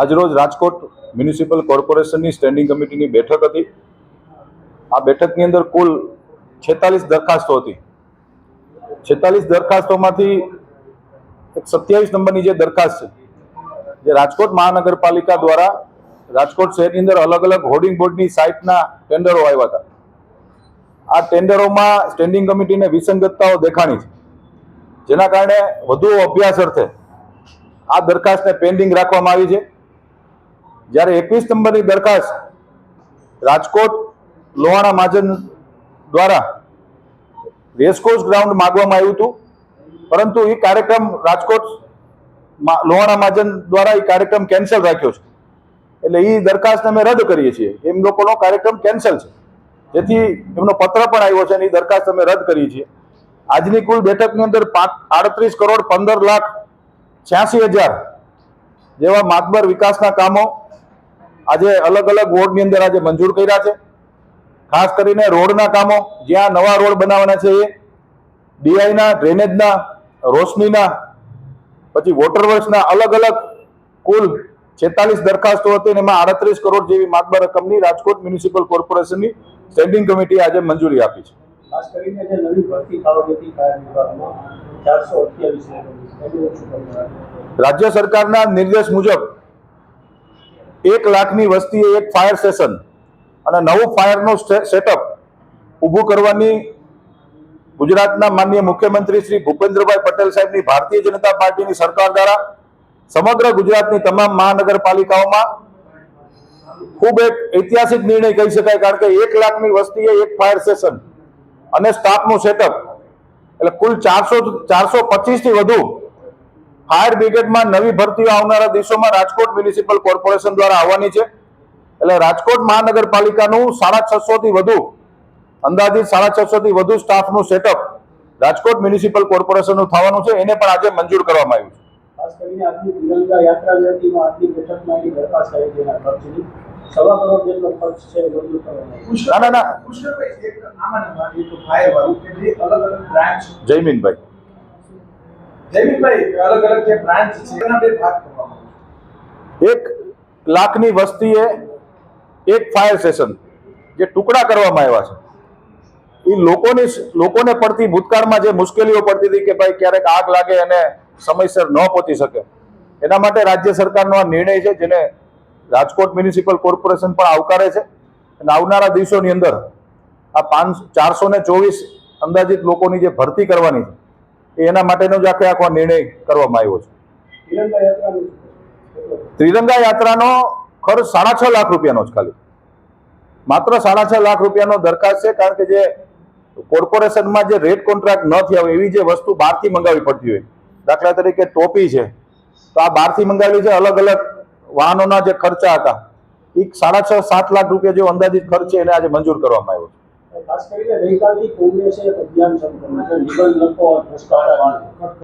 આજરોજ રાજકોટ મ્યુનિસિપલ કોર્પોરેશનની સ્ટેન્ડિંગ કમિટીની બેઠક હતી. આ બેઠકની અંદર કુલ છેતાલીસ દરખાસ્તો હતી. છેતાલીસ દરખાસ્તોમાંથી એક સત્યાવીસ નંબરની જે દરખાસ્ત છે, જે રાજકોટ મહાનગરપાલિકા દ્વારા રાજકોટ શહેરની અંદર અલગ અલગ હોર્ડિંગ બોર્ડની સાઇટના ટેન્ડરો આવ્યા હતા. આ ટેન્ડરોમાં સ્ટેન્ડિંગ કમિટીને વિસંગતતાઓ દેખાણી છે. જેના કારણે વધુ અભ્યાસ અર્થે આ દરખાસ્તને પેન્ડિંગ રાખવામાં આવી છે. જ્યારે એકવીસ નંબરની દરખાસ્ત રાજકોટ લોહાણા મહાજન દ્વારા રેસકોર્સ ગ્રાઉન્ડ માગવામાં આવ્યું હતું. પરંતુ એ કાર્યક્રમ રાજકોટ લોહાણા મહાજન દ્વારા એ કાર્યક્રમ કેન્સલ રાખ્યો છે. એટલે એ દરખાસ્ત અમે રદ કરીએ છીએ. એમ લોકોનો કાર્યક્રમ કેન્સલ છે. જેથી એમનો પત્ર પણ આવ્યો છે અને એ દરખાસ્ત અમે રદ કરીએ છીએ. આજની કુલ બેઠકની અંદર આડત્રીસ કરોડ પંદર લાખ છ્યાસી હજાર જેવા માતબર વિકાસના કામો આજે અલગ અલગ વોર્ડની અંદર આજે મંજૂર કર્યા છે. ખાસ કરીને રોડના કામો જ્યાં નવા રોડ બનાવવાના છે એ. ડીઆઈના ડ્રેનેજના રોશનીના પછી વોટર વર્ક્સના અલગ અલગ કુલ છેતાલીસ દરખાસ્તો હતી અને એમાં આડત્રીસ કરોડ જેવી માતબર રકમની રાજકોટ મ્યુનિસિપલ કોર્પોરેશનની સ્ટેન્ડિંગ કમિટી આજે મંજૂરી આપી છે. ખાસ કરીને જે નવી ભરતી થવાની હતી ફાયર વિભાગમાં ચારસો અઠ્યાવીસ એનું ઓછું કરવાનું રાજ્ય સરકારના નિર્દેશ મુજબ એક લાખની વસ્તીએ એક ફાયર સ્ટેશન અને નવું ફાયરનું સેટઅપ ઊભું કરવાની ગુજરાતના માનનીય મુખ્યમંત્રી શ્રી ભૂપેન્દ્રભાઈ પટેલ સાહેબની ભારતીય જનતા પાર્ટીની સરકાર દ્વારા સમગ્ર ગુજરાતની તમામ મહાનગરપાલિકાઓમાં ખૂબ એક ઐતિહાસિક નિર્ણય કહી શકાય, કારણ કે એક લાખની વસ્તીએ એક ફાયર સ્ટેશન અને સ્ટાફનું સેટઅપ એટલે કુલ ચારસો ચારસો પચીસથી વધુ ફાયર બ્રિગેડમાં નવી ભરતીઓ આવનારા દિવસોમાં રાજકોટ મ્યુનિસિપલ કોર્પોરેશન દ્વારા આવવાની છે. એટલે રાજકોટ મહાનગરપાલિકાનું સાડા છસો થી વધુ અંદાજિત સાડા છસો થી વધુ સ્ટાફનું સેટઅપ રાજકોટ મ્યુનિસિપલ કોર્પોરેશનનું થવાનું છે. એને પણ આજે મંજૂર કરવામાં આવ્યું છે. ખાસ કરીને આજની તિરંગા યાત્રા જે હતી આજની બેઠકમાં એની દરખાસ્ત આવી હતી ખર્ચની. સવા કરોડ જેટલો ખર્ચ છે એ કરવાનો ના ના ના. કૃષ્ણભાઈ એક લાખની વસ્તીએ એક ફાયર સ્ટેશન જે ટુકડા કરવામાં આવ્યા છે. એ લોકોની લોકોને પડતી ભૂતકાળમાં જે મુશ્કેલીઓ પડતી હતી કે ભાઈ ક્યારેક આગ લાગે અને સમયસર ન પહોંચી શકે. એના માટે રાજ્ય સરકારનો આ નિર્ણય છે, જેને રાજકોટ મ્યુનિસિપલ કોર્પોરેશન પણ આવકારે છે. અને આવનારા દિવસોની અંદર આ પાંચ, ચારસો ને ચોવીસ અંદાજિત લોકોની જે ભરતી કરવાની છે એ એના માટેનો જ આખે આખો નિર્ણય કરવામાં આવ્યો છે. ત્રિરંગા યાત્રાનો ખર્ચ સાડા છ લાખ રૂપિયાનો જ ખાલી. માત્ર સાડા છ લાખ રૂપિયાનો દરખાસ્ત છે, કારણ કે જે કોર્પોરેશનમાં જે રેટ કોન્ટ્રાક્ટ ન થયા હોય એવી જે વસ્તુ બહારથી મંગાવવી પડતી હોય, દાખલા તરીકે ટોપી છે, તો આ બહારથી મંગાવેલી છે અલગ અલગ વાહનોના જે ખર્ચા હતા એ સાડા છ, સાત લાખ રૂપિયા જેવો અંદાજિત ખર્ચ છે એને આજે મંજૂર કરવામાં આવ્યો છે. ખાસ કરીને ગઈકાલથી કોંગ્રેસે એક અભિયાન શરૂ કર્યું છે. નિબંધ લખો ભ્રષ્ટાચાર.